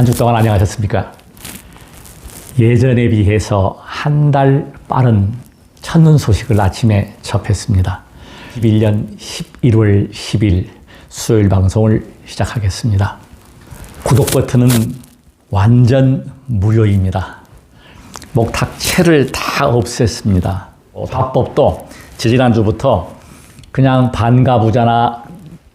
한 주 동안 안녕하셨습니까? 예전에 비해서 한 달 빠른 첫눈 소식을 아침에 접했습니다. 21년 11월 10일 수요일 방송을 시작하겠습니다. 구독 버튼은 완전 무료입니다. 목탁채를 다 없앴습니다. 화법도 지지난주부터 그냥 반가부자나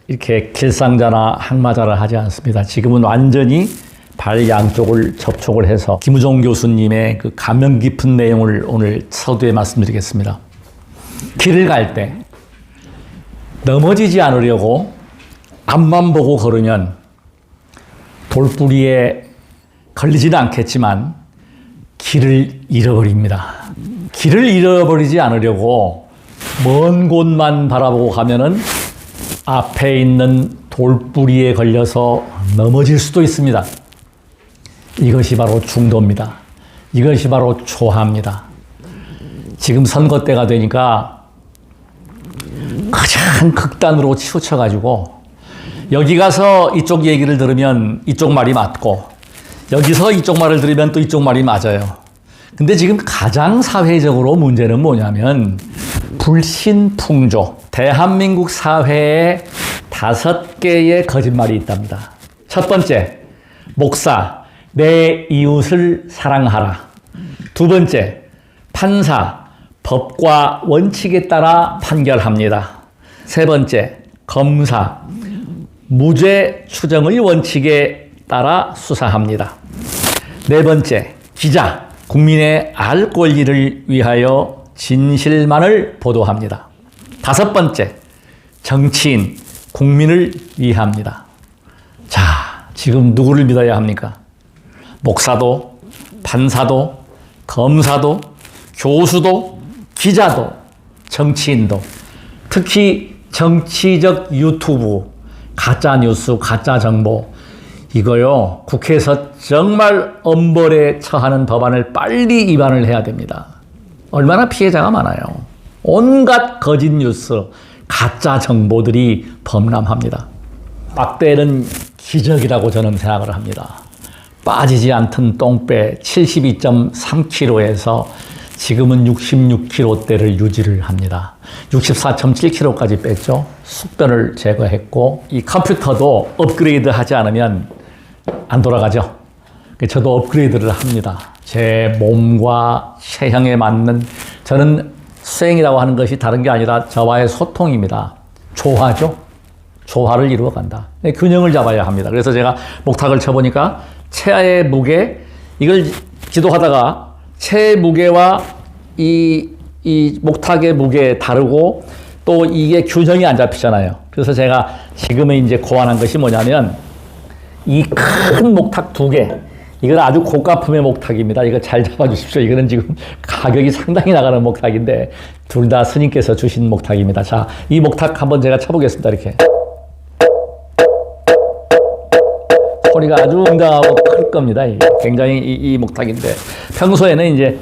이렇게 길상자나 항마자를 하지 않습니다. 지금은 완전히 발 양쪽을 접촉을 해서 김우종 교수님의 그 감명 깊은 내용을 오늘 서두에 말씀드리겠습니다. 길을 갈 때 넘어지지 않으려고 앞만 보고 걸으면 돌뿌리에 걸리지는 않겠지만 길을 잃어버립니다. 길을 잃어버리지 않으려고 먼 곳만 바라보고 가면은 앞에 있는 돌뿌리에 걸려서 넘어질 수도 있습니다. 이것이 바로 중도입니다. 이것이 바로 초하입니다. 지금 선거 때가 되니까 가장 극단으로 치우쳐가지고 여기 가서 이쪽 얘기를 들으면 이쪽 말이 맞고 여기서 이쪽 말을 들으면 또 이쪽 말이 맞아요. 근데 지금 가장 사회적으로 문제는 뭐냐면 불신풍조. 대한민국 사회에 다섯 개의 거짓말이 있답니다. 첫 번째, 목사, 내 이웃을 사랑하라. 두 번째, 판사, 법과 원칙에 따라 판결합니다. 세 번째, 검사, 무죄 추정의 원칙에 따라 수사합니다. 네 번째, 기자, 국민의 알 권리를 위하여 진실만을 보도합니다. 다섯 번째, 정치인, 국민을 위합니다. 자, 지금 누구를 믿어야 합니까? 목사도, 판사도, 검사도, 교수도, 기자도, 정치인도, 특히 정치적 유튜브, 가짜 뉴스, 가짜 정보, 이거요, 국회에서 정말 엄벌에 처하는 법안을 빨리 입안을 해야 됩니다. 얼마나 피해자가 많아요. 온갖 거짓 뉴스, 가짜 정보들이 범람합니다. 막대는 기적이라고 저는 생각을 합니다. 빠지지 않던 똥배 72.3kg에서 지금은 66kg대를 유지를 합니다. 64.7kg까지 뺐죠. 숙변을 제거했고 이 컴퓨터도 업그레이드 하지 않으면 안 돌아가죠. 저도 업그레이드를 합니다. 제 몸과 체형에 맞는 저는 수행이라고 하는 것이 다른 게 아니라 저와의 소통입니다. 조화죠. 조화를 이루어 간다. 균형을 잡아야 합니다. 그래서 제가 목탁을 쳐보니까 체의 무게, 이걸 기도하다가 체의 무게와 이, 이 목탁의 무게 다르고 또 이게 균형이 안 잡히잖아요. 그래서 제가 지금은 이제 고안한 것이 뭐냐면 이 큰 목탁 두 개, 이건 아주 고가품의 목탁입니다. 이거 잘 잡아주십시오. 이거는 지금 가격이 상당히 나가는 목탁인데 둘 다 스님께서 주신 목탁입니다. 자, 이 목탁 한번 제가 쳐보겠습니다. 이렇게. 소리가 아주 웅장하고 클 겁니다. 굉장히 이, 이 목탁인데 평소에는 이제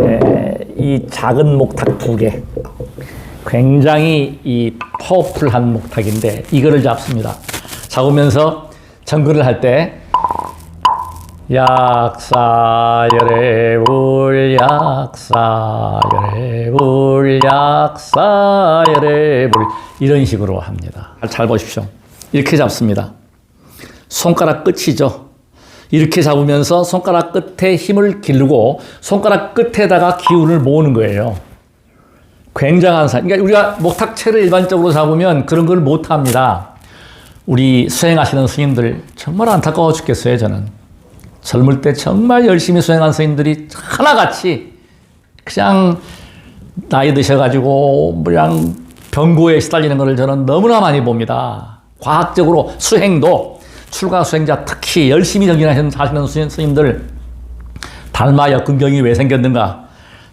에, 이 작은 목탁 두 개, 굉장히 이 파워풀한 목탁인데 이거를 잡습니다. 잡으면서 정글을 할 때 약사열애불 약사열애불 약사열애불 이런 식으로 합니다. 잘 보십시오. 이렇게 잡습니다. 손가락 끝이죠. 이렇게 잡으면서 손가락 끝에 힘을 기르고 손가락 끝에다가 기운을 모으는 거예요. 굉장한 사. 그러니까 우리가 목탁채를 일반적으로 잡으면 그런 걸 못 합니다. 우리 수행하시는 스님들 정말 안타까워 죽겠어요, 저는. 젊을 때 정말 열심히 수행한 스님들이 하나같이 그냥 나이 드셔가지고 그냥 병고에 시달리는 것을 저는 너무나 많이 봅니다. 과학적으로 수행도 출가 수행자 특히 열심히 정진하시는 스님들 달마 역 근경이 왜 생겼는가?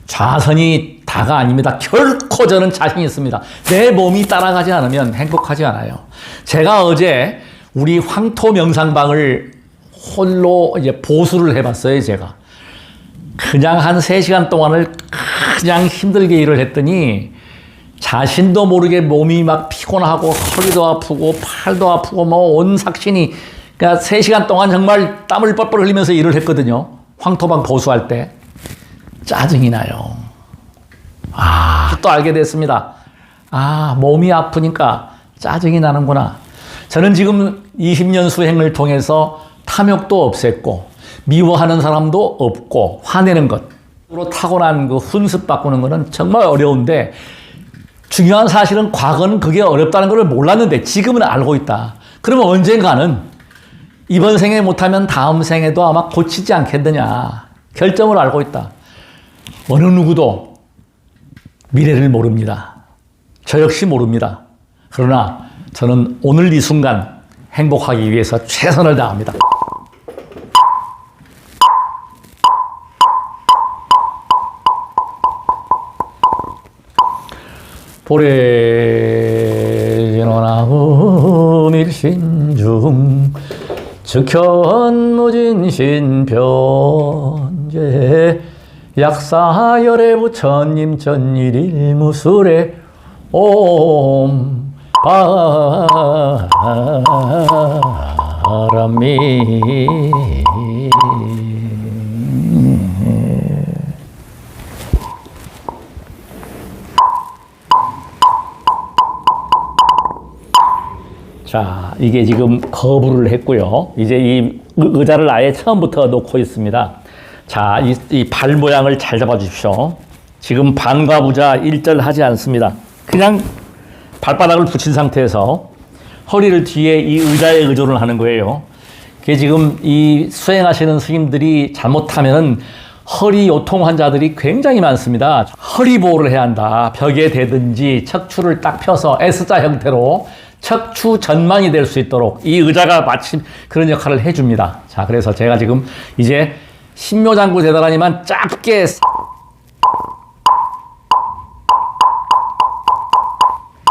좌선이 다가 아닙니다. 결코 저는 자신 있습니다. 내 몸이 따라가지 않으면 행복하지 않아요. 제가 어제 우리 황토 명상방을 홀로 이제 보수를 해봤어요, 제가. 그냥 한 3시간 동안을 그냥 힘들게 일을 했더니 자신도 모르게 몸이 막 피곤하고 허리도 아프고 팔도 아프고 뭐 온 삭신이 그러니까 3시간 동안 정말 땀을 뻘뻘 흘리면서 일을 했거든요. 황토방 보수할 때. 짜증이 나요. 아, 또 알게 됐습니다. 아, 몸이 아프니까 짜증이 나는구나. 저는 지금 20년 수행을 통해서 탐욕도 없앴고, 미워하는 사람도 없고, 화내는 것. 으로 타고난 그 훈습 바꾸는 거는 정말 어려운데, 중요한 사실은 과거는 그게 어렵다는 걸 몰랐는데, 지금은 알고 있다. 그러면 언젠가는 이번 생에 못하면 다음 생에도 아마 고치지 않겠느냐. 결정을 알고 있다. 어느 누구도 미래를 모릅니다. 저 역시 모릅니다. 그러나 저는 오늘 이 순간 행복하기 위해서 최선을 다합니다. 볼에 진원하고 밀신중 즉현 무진신 변제 약사열의 부처님 전일일 무술에 옴 바람이 자, 이게 지금 거부를 했고요. 이제 이 의- 의자를 아예 처음부터 놓고 있습니다. 자, 이, 이 발 모양을 잘 잡아 주십시오. 지금 반과 부자 일절하지 않습니다. 그냥 발바닥을 붙인 상태에서 허리를 뒤에 이 의자에 의존을 하는 거예요. 그게 지금 이 수행하시는 스님들이 잘못하면은 허리 요통 환자들이 굉장히 많습니다. 허리 보호를 해야 한다. 벽에 대든지 척추를 딱 펴서 S자 형태로 척추 전망이 될 수 있도록 이 의자가 마침 그런 역할을 해줍니다. 자, 그래서 제가 지금 이제 신묘장구 대단하니만 짧게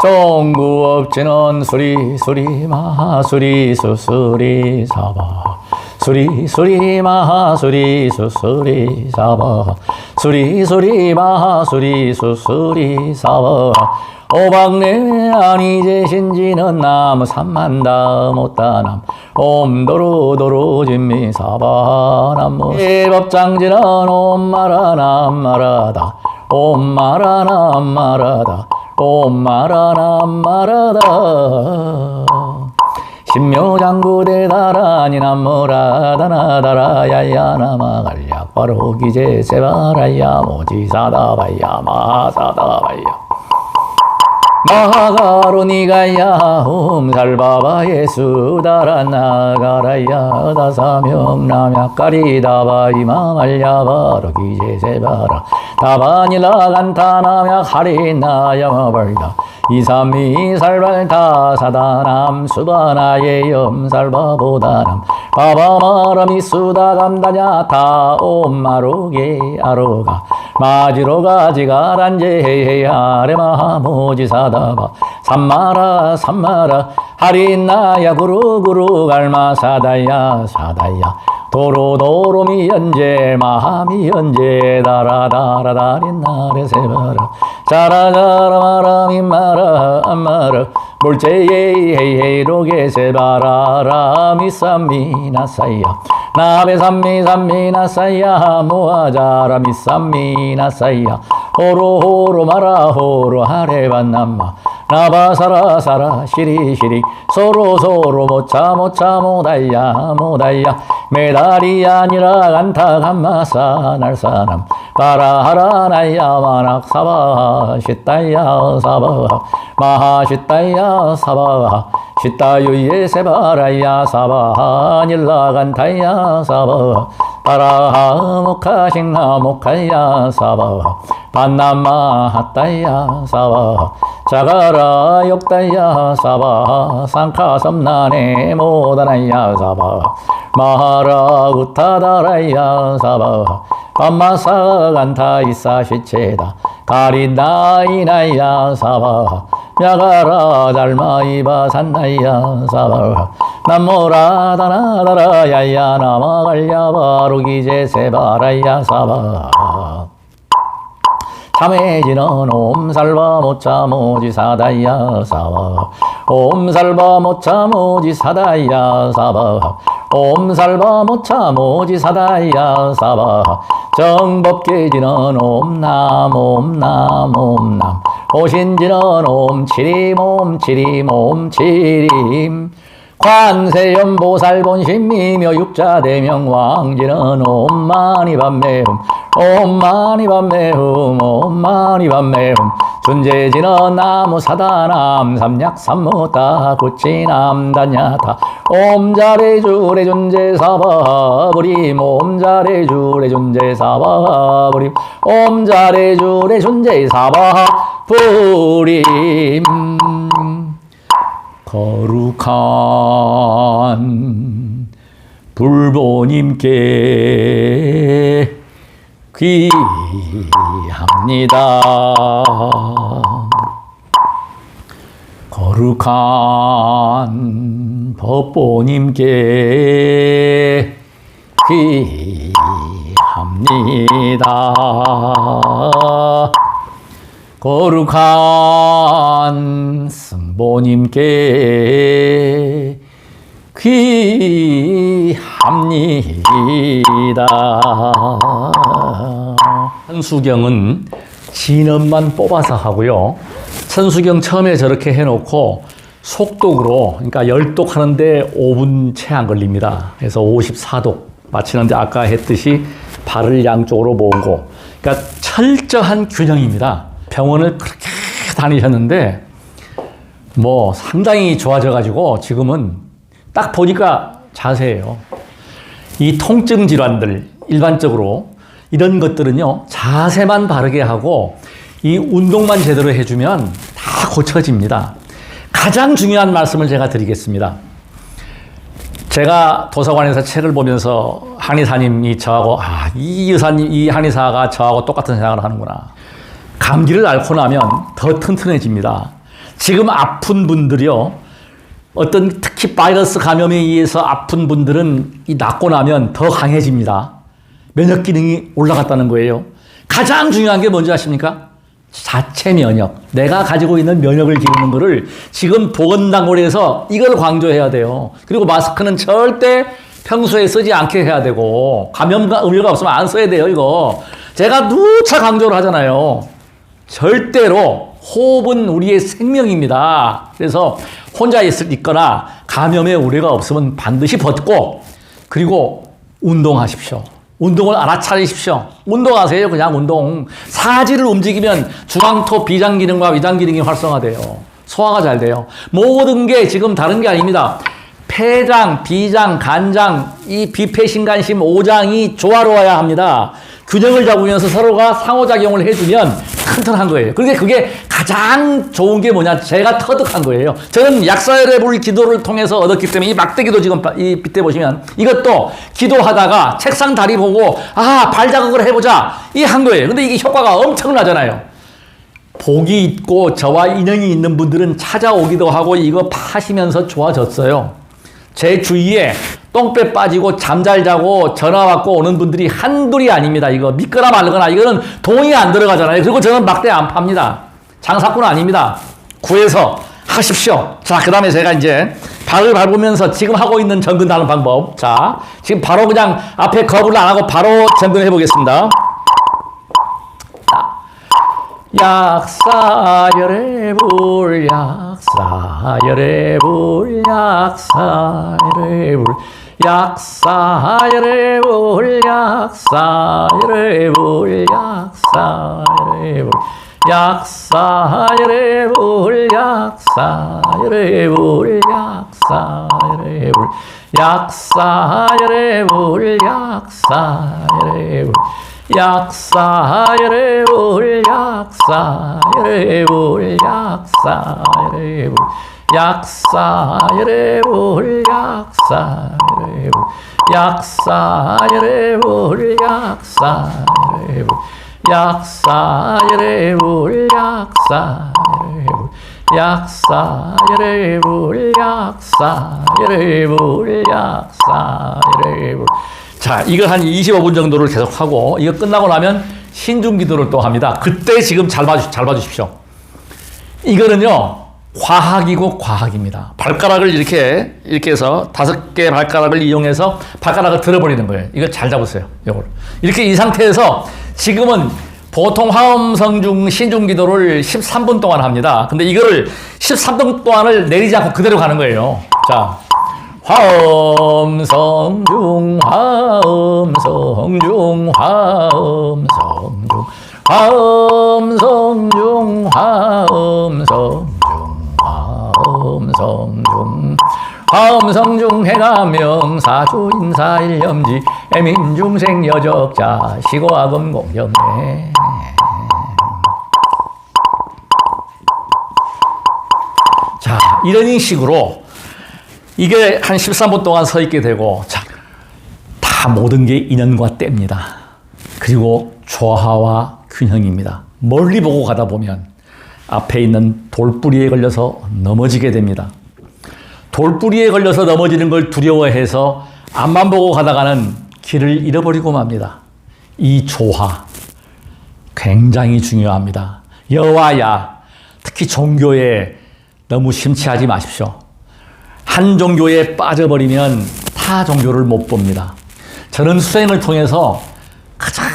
정구업지는 수리 수리 마수리 수수리 사바. 수리 수리 마수리 수수리 사바. 수리 수리 마수리 수수리 사바. 오박내 아니제 신지는 나무 삼만다 못다남. 옴도로 도로 진미 사바. 남무 일법장지는 옴마라 남마라다. 옴마라 남마라다 옴마라 남마라다. 신묘장구대 다라니 남무라다 나다라 야야 나마갈야 바로 기제 세바라야 모지사다바야 마사다바야 마가로니가야 홈살바바 예수다라 나가라야 다사명 남약가리다바 이마말야 바 로 기제세바라. 다바닐라 간타나야 하리나야 마발다. 이삼미 살발다 사다남 수바나의 염살바보다남. 바바마라미 수다 감다냐 다 옴마로게 아로가. 마지로가 지가란제 아레마 모지사 다바 삼마라 삼마라. 하리나야 구루구루 갈마 사다야 사다야. 도로도로 미연제 마미연제 다라다라다린나레 세바라. 자라자라 마라 마라 몰제예 헤이헤이로게 세바라라 미삼미나사야. 나베 삼미 삼미나사야. 모아자라 미삼미나사야 호로 호로 마라 호로 하레반남마. 나바사라사라 시리시리. 소로소로 모차 모차 모다야 모다야 메달이 아니라 간타 감마사 날사남 바라하라나야 마낙 사바 시타야 사바. 마하시타야 사바. 시타유예 세바라야 사바. 닐라 간타야 사바 모카싱나 모카야 사바. 반나마 하타야 사바. 자가라 욕다야 사바. 상카 섬나네 모다나야 사바. 마하라 우타다라야 사바. 밤마사 간타 이사 시체다 가리나이나야 사바. 야가라 달마이바 산나야 사바. 남모라다나다라 야야 나마갈야 바로 기제 세바라야 사바 참해지는 옴살바 못참오지 사다야 사바. 옴살바 못참오지 사다야 사바. 옴살바 못참오지 사다야 사바. 정법 깨지는 옴남 옴남 옴남. 오신지는 옴치림 옴치림 옴치림 관세음보살본심이며 육자대명 왕지는 옴마니 밤매음 옴마니 밤매음 옴마니 밤매음. 존재지는 나무 사다남 삼약 삼무다 구치남 단야타 옴자레 주레 존재 사바브림. 옴자레 주레 존재 사바브림. 옴자레 주레 존재 사바브림 거룩한 불보님께 귀합니다. 거룩한 법보님께 귀합니다. 거룩한 승보님께 귀합니다. 천수경은 진음만 뽑아서 하고요. 천수경 처음에 저렇게 해놓고 속독으로, 그러니까 열독 하는데 5분 채 안 걸립니다. 그래서 54독 마치는데 아까 했듯이 발을 양쪽으로 모으고, 그러니까 철저한 균형입니다. 병원을 그렇게 다니셨는데, 뭐 상당히 좋아져 가지고 지금은 딱 보니까 자세예요. 이 통증 질환들 일반적으로 이런 것들은요 자세만 바르게 하고 이 운동만 제대로 해주면 다 고쳐집니다. 가장 중요한 말씀을 제가 드리겠습니다. 제가 도서관에서 책을 보면서 한의사님이 저하고 아, 이 의사님, 이 한의사가 저하고 똑같은 생각을 하는구나. 감기를 앓고 나면 더 튼튼해집니다. 지금 아픈 분들이요. 어떤 특히 바이러스 감염에 의해서 아픈 분들은 이 낫고 나면 더 강해집니다. 면역 기능이 올라갔다는 거예요. 가장 중요한 게 뭔지 아십니까? 자체 면역. 내가 가지고 있는 면역을 기르는 거를 지금 보건당국에서 이걸 강조해야 돼요. 그리고 마스크는 절대 평소에 쓰지 않게 해야 되고 감염과 의료가 없으면 안 써야 돼요, 이거. 제가 누차 강조를 하잖아요. 절대로 호흡은 우리의 생명입니다. 그래서 혼자 있거나 감염의 우려가 없으면 반드시 벗고 그리고 운동하십시오. 운동을 알아차리십시오. 운동하세요. 그냥 운동. 사지를 움직이면 중앙토 비장 기능과 위장 기능이 활성화돼요. 소화가 잘 돼요. 모든 게 지금 다른 게 아닙니다. 폐장, 비장, 간장, 이 비폐신간심 5장이 조화로워야 합니다. 균형을 잡으면서 서로가 상호작용을 해주면 튼튼한 거예요. 그런데 그게 가장 좋은 게 뭐냐? 제가 터득한 거예요. 저는 약사열의 불 기도를 통해서 얻었기 때문에 이 막대기도 지금 이 밑에 보시면 이것도 기도하다가 책상 다리 보고 아, 발자국을 해보자. 이 한 거예요. 근데 이게 효과가 엄청나잖아요. 복이 있고 저와 인연이 있는 분들은 찾아오기도 하고 이거 파시면서 좋아졌어요. 제 주위에 똥배 빠지고 잠잘 자고 전화 받고 오는 분들이 한둘이 아닙니다. 이거 믿거나 말거나 이거는 돈이 안 들어가잖아요. 그리고 저는 막대 안 팝니다. 장사꾼 아닙니다. 구해서 하십시오. 자, 그 다음에 제가 이제 발을 밟으면서 지금 하고 있는 정근하는 방법. 자, 지금 바로 그냥 앞에 거부를 안 하고 바로 정근해 보겠습니다. 약사열의 불 약사열의 불 약사열의 불 약사열의 불 약사열의 불 약사열의 불 약사열의 불 약사열의 불 약사열의 불 약사열의 불 약사열의 불 약사열의 불 약사열의 불 약사열의 불 약사열의 불 약사열의 불 약사열의 불 약사열의 불 약사열의 불 약사열의 불 약사열의 불 약사열의 불 약사열의 불 자, 이걸 한 25분 정도를 계속 하고, 이거 끝나고 나면 신중 기도를 또 합니다. 그때 지금 잘, 봐주, 잘 봐주십시오. 이거는요, 과학이고 과학입니다. 발가락을 이렇게, 이렇게 해서 다섯 개 발가락을 이용해서 발가락을 들어버리는 거예요. 이거 잘 잡으세요. 이걸. 이렇게 이 상태에서 지금은 보통 화엄성 중 신중 기도를 13분 동안 합니다. 근데 이거를 13분 동안을 내리지 않고 그대로 가는 거예요. 자, 화엄성 중 화엄성 중 화엄성 중 화엄성 성중 해가 명사주 인사 일념지 애민중생 여적자 시고학음 공경에 자 이런 식으로 이게 한 13분 동안 서 있게 되고 자, 다 모든 게 인연과 때입니다. 그리고 조화와 균형입니다. 멀리 보고 가다 보면 앞에 있는 돌뿌리에 걸려서 넘어지게 됩니다. 돌뿌리에 걸려서 넘어지는 걸 두려워해서 앞만 보고 가다가는 길을 잃어버리고 맙니다. 이 조화 굉장히 중요합니다. 여와야 특히 종교에 너무 심취하지 마십시오. 한 종교에 빠져버리면 타 종교를 못 봅니다. 저는 수행을 통해서 가장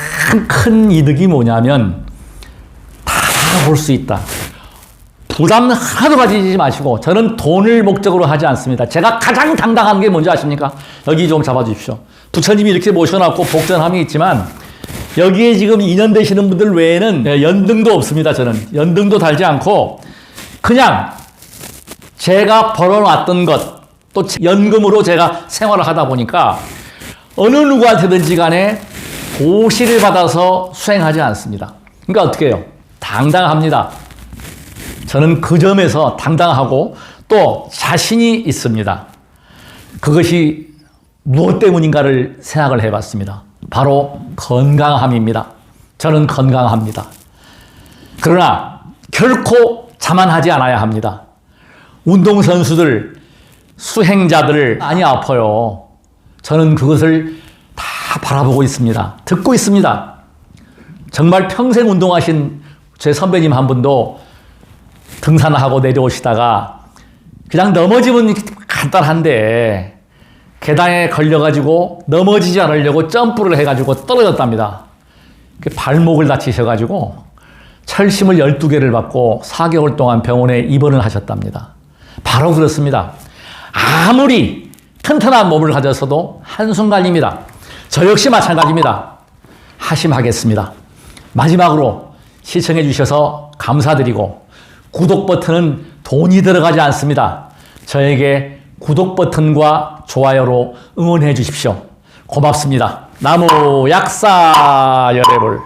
큰 이득이 뭐냐면 다 볼 수 있다. 부담 하나도 가지지 마시고 저는 돈을 목적으로 하지 않습니다. 제가 가장 당당한 게 뭔지 아십니까? 여기 좀 잡아주십시오. 부처님이 이렇게 모셔놨고 복전함이 있지만 여기에 지금 인연 되시는 분들 외에는 연등도 없습니다. 저는 연등도 달지 않고 그냥 제가 벌어놨던 것, 또 연금으로 제가 생활을 하다 보니까 어느 누구한테든지 간에 고시를 받아서 수행하지 않습니다. 그러니까 어떻게 해요? 당당합니다. 저는 그 점에서 당당하고 또 자신이 있습니다. 그것이 무엇 때문인가를 생각을 해봤습니다. 바로 건강함입니다. 저는 건강합니다. 그러나 결코 자만하지 않아야 합니다. 운동선수들, 수행자들 많이 아파요. 저는 그것을 다 바라보고 있습니다. 듣고 있습니다. 정말 평생 운동하신 제 선배님 한 분도 등산하고 내려오시다가 그냥 넘어지면 간단한데 계단에 걸려가지고 넘어지지 않으려고 점프를 해가지고 떨어졌답니다. 그 발목을 다치셔가지고 철심을 12개를 받고 4개월 동안 병원에 입원을 하셨답니다. 바로 그렇습니다. 아무리 튼튼한 몸을 가졌어도 한순간입니다. 저 역시 마찬가지입니다. 하심하겠습니다. 마지막으로 시청해 주셔서 감사드리고 구독 버튼은 돈이 들어가지 않습니다. 저에게 구독 버튼과 좋아요로 응원해 주십시오. 고맙습니다. 나무 약사 열애불